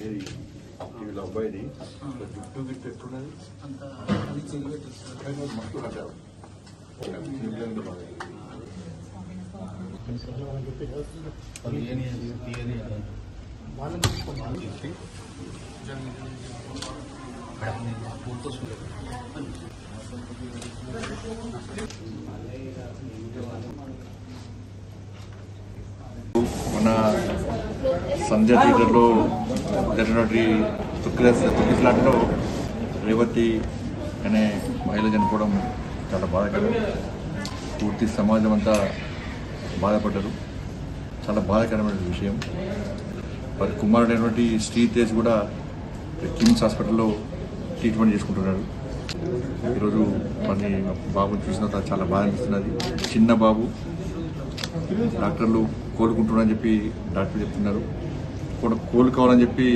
వీళ్ళ అబ్బాయిది జుట్టు గిట్టు ఎట్లున్నది మస్తు కట్టారు మన సంధ్య థియేటర్లో జరిగినటువంటి తుక్కిలస్ తుక్కిస్లాట్లో రేవతి అనే మహిళ చనిపోవడం చాలా బాధాకరం. పూర్తి సమాజం అంతా బాధపడ్డారు. చాలా బాధాకరమైన విషయం. వారి కుమారుడైనటువంటి శ్రీతేజ్ కూడా కిమ్స్ హాస్పిటల్లో ట్రీట్మెంట్ చేసుకుంటున్నాడు. ఈరోజు మరి బాబుని చూసిన తర్వాత చాలా బాధ అనిపిస్తున్నది. చిన్న బాబు డాక్టర్లు కోలుకుంటున్నారని చెప్పి డాక్టర్ చెప్తున్నారు. కూడా కోలుకోవాలని చెప్పి